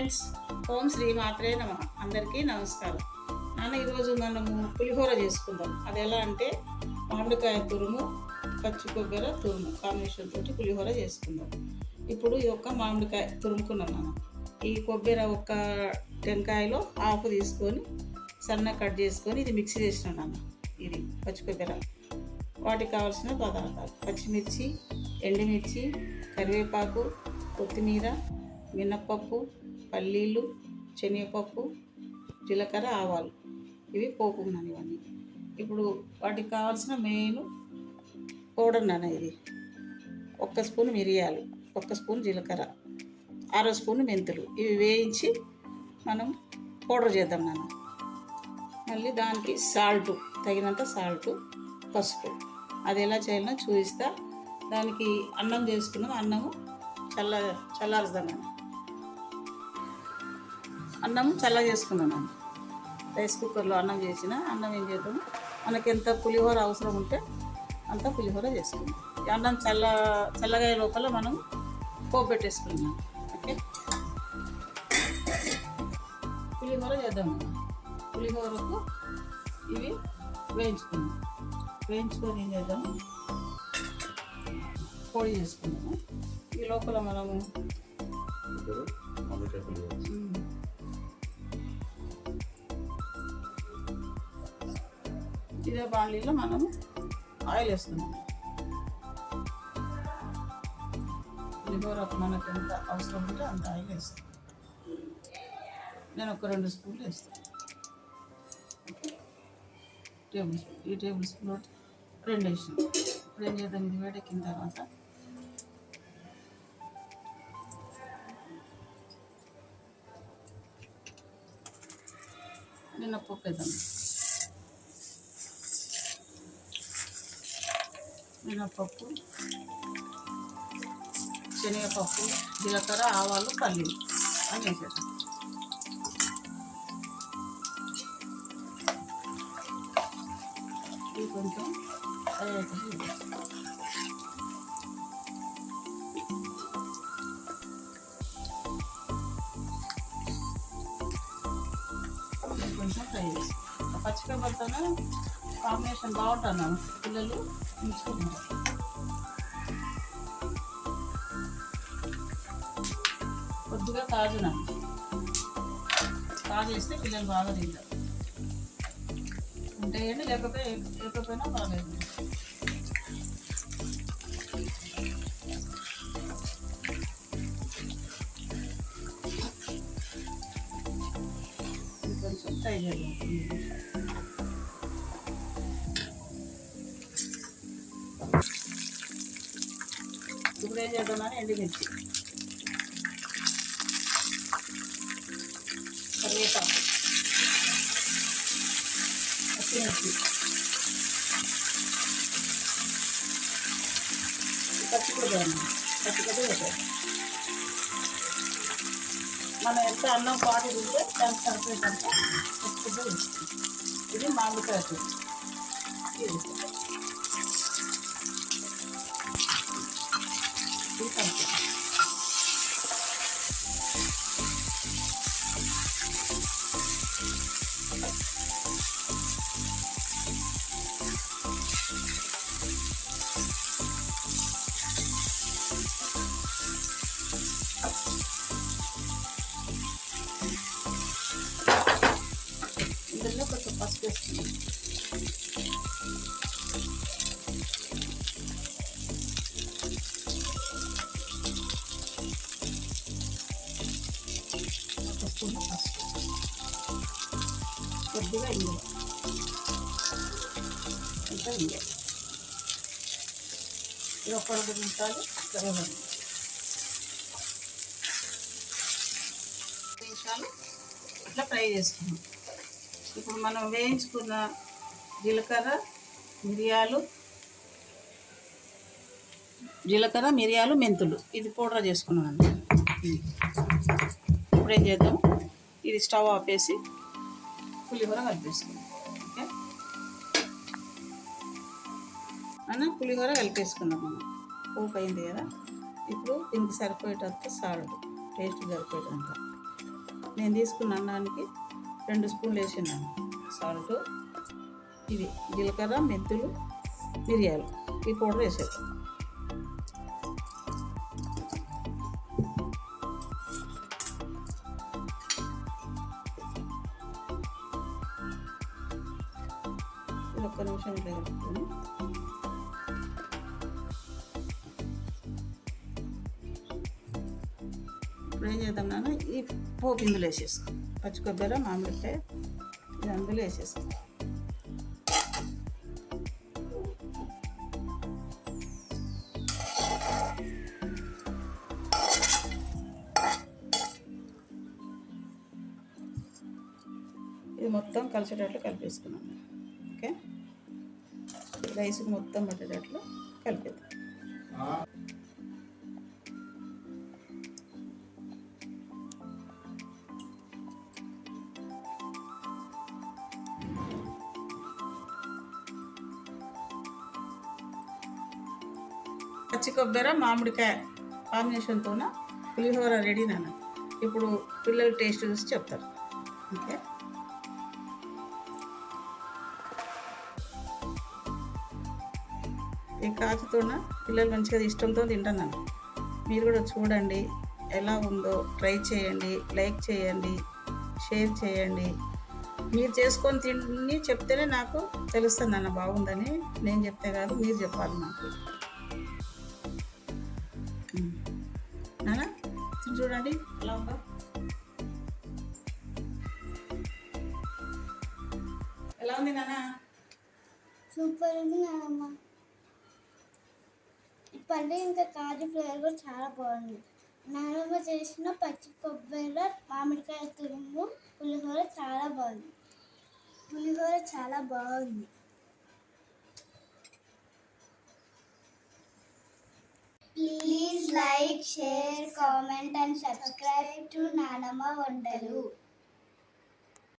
Friends ఓం శ్రీ మాత్రే నమ. అందరికీ నమస్కారం. నాన్న ఈరోజు మనము పులిహోర చేసుకుందాం. అది ఎలా అంటే మామిడికాయ తురుము పచ్చి కొబ్బరి తురుము కాంబినేషన్ తోటి పులిహోర చేసుకుందాం. ఇప్పుడు ఈ యొక్క మామిడికాయ తురుముకున్నాం నాన్న. ఈ కొబ్బరి ఒక టెంకాయలో ఆకు తీసుకొని సన్న కట్ చేసుకొని ఇది మిక్సీ చేసినాం నాన్న. ఇది పచ్చి కొబ్బరి. వాటికి కావాల్సిన పదార్థాలు. పచ్చిమిర్చి ఎండుమిర్చి కరివేపాకు కొత్తిమీర మినప్పప్పు పల్లీలు శనగపప్పు జీలకర్ర ఆవాలు. ఇవి పోపు ఇవన్నీ. ఇప్పుడు వాటికి కావాల్సిన మెయిన్ పౌడర్ నాన్న ఇది. ఒక్క స్పూన్ మిరియాలు ఒక్క స్పూన్ జీలకర్ర అర స్పూన్ మెంతులు. ఇవి వేయించి మనం పౌడర్ చేద్దాం నాన్న. మళ్ళీ దానికి సాల్ట్ తగినంత సాల్ట్ పసుపు. అది ఎలా చేయాలో చూపిస్తా. దానికి అన్నం చేసుకున్నాం అన్నము చల్ల చల్లారుద్దాం నాన్న. అన్నం చల్ల చేసుకున్నాను రైస్ కుక్కర్లో అన్నం చేసిన అన్నం ఏం చేద్దాం? మనకి ఎంత పులిహోర అవసరం ఉంటే అంత పులిహోర చేసుకుందాం. అన్నం చల్ల చల్లగా లోపల మనం పోపు పెట్టేసుకున్నాం ఓకే? పులిహోర చేద్దాం పులిహోరకు ఇవి వేయించుకుందాం. వేయించుకొని ఏం చేద్దాం? పొడి చేసుకుందాము ఈ లోపల మనము ఇదే బాండీలో మనము ఆయిల్ వేస్తున్నాం. పులిహోరకు మనకు ఎంత అవసరం ఉంటే అంత ఆయిల్ వేస్తాం. నేను ఒక రెండు స్పూన్లు వేస్తాను. టేబుల్ స్పూన్ ఈ టేబుల్ స్పూన్ ఒకటి రెండు వేసాం ఇప్పుడు ఏం చేద్దాం? ఇది వేడెక్కిన తర్వాత మినప్పప్పు వేద్దాం. మినప్పప్పు శనగపప్పు జీలకర్ర ఆవాలు పల్లీలు. అని వేసేద్దాం. ఇది కొంచెం కొంచెం ఫ్రై చేసి పచ్చిమిరపత్తన కాంబినేషన్ బాగుంటుంది పిల్లలు తీసుకుంటారు కొద్దిగా కాజున కాజు వేస్తే పిల్లలు బాగా తింటారు. ఉంటే ఏంటి లేకపోతే లేకపోయినా బాగాలేదు కొంచెం చేద్దాం. ఇప్పుడు ఏం చేద్దామని ఎండుమిర్చి కరివేపాకు. పచ్చిమిర్చి. పచ్చికొబ్బరి పచ్చికొబ్బరి పెట్టాలి. మనం ఎంత అన్నం పాటు తింటే దానికి సరిపోయేటంత పచ్చికొబ్బరి ఇది మామిడికాయ ఇది. ఇందులో కొంచెం పసుపు వేస్తున్నాం ఒక స్పూన్ పసుపు కొద్దిగా ఇంగువ ఇంకా ఇంగువ ఇది ఒక రెండు నిమిషాలు కరగండి నిమిషాలు ఇట్లా ఫ్రై చేసుకున్నాం ఇప్పుడు మనం వేయించుకున్న జీలకర్ర మిరియాలు జీలకర్ర మిరియాలు మెంతులు. ఇది పౌడర్ చేసుకున్నాను ఇప్పుడు ఏం చేద్దాం? ఇది స్టవ్ ఆపేసి పులిహోర కలిపేసుకుందాం. ఓకే? అన్న పులిహోర కలిపేసుకుందాం మనం. పోపు అయింది కదా? ఇప్పుడు దీనికి సరిపోయేటంత సాల్ట్ టేస్ట్ సరిపోయేటంత. నేను తీసుకున్న అన్నానికి రెండు స్పూన్లు వేసినాను సాల్ట్ ఇవి జీలకర్ర మెంతులు మిరియాలు. ఈ పౌడర్ వేసేది ఒక్క నిమిషం కలుపుకొని ఇప్పుడు ఏం చేద్దాం నాన్న? ఈ పోపు ఇందులో వేసేసుకో. పచ్చి కొబ్బరి మామిడికాయ ఇది అందులో వేసేసుకో ఇది మొత్తం కలిసేటట్లు కలిపేసుకున్నాం. ఓకే? రైస్కి మొత్తం పట్టేటట్లు కలిపేద్దాం. పచ్చి కొబ్బరి మామిడికాయ కాంబినేషన్తోన పులిహోర రెడీ నాన్న. ఇప్పుడు పిల్లలు టేస్ట్ చూసి చెప్తారు. ఓకే? ఈ కాచుతోన పిల్లలు మంచిగా ఇష్టంతో తింటున్నాను మీరు కూడా చూడండి ఎలా ఉందో ట్రై చేయండి లైక్ చేయండి షేర్ చేయండి. మీరు చేసుకొని తిని చెప్తేనే నాకు తెలుస్తుంది అన్న బాగుందని. నేను చెప్తే కాదు మీరు చెప్పాలి నాకు. చూడండి ఎలా ఉందో. ఎలా ఉంది నాన్న? సూపర్ ఉంది నానమ్మ. ఈ పండు ఇంకా కాజు ఫ్లేవర్ కూడా చాలా బాగుంది. నానమ్మ చేసిన పచ్చి కొబ్బరి మామిడికాయ తురుము పులిహోర చాలా బాగుంది. పులిహోర చాలా బాగుంది. Please like share comment and subscribe to Nanamma Vantalu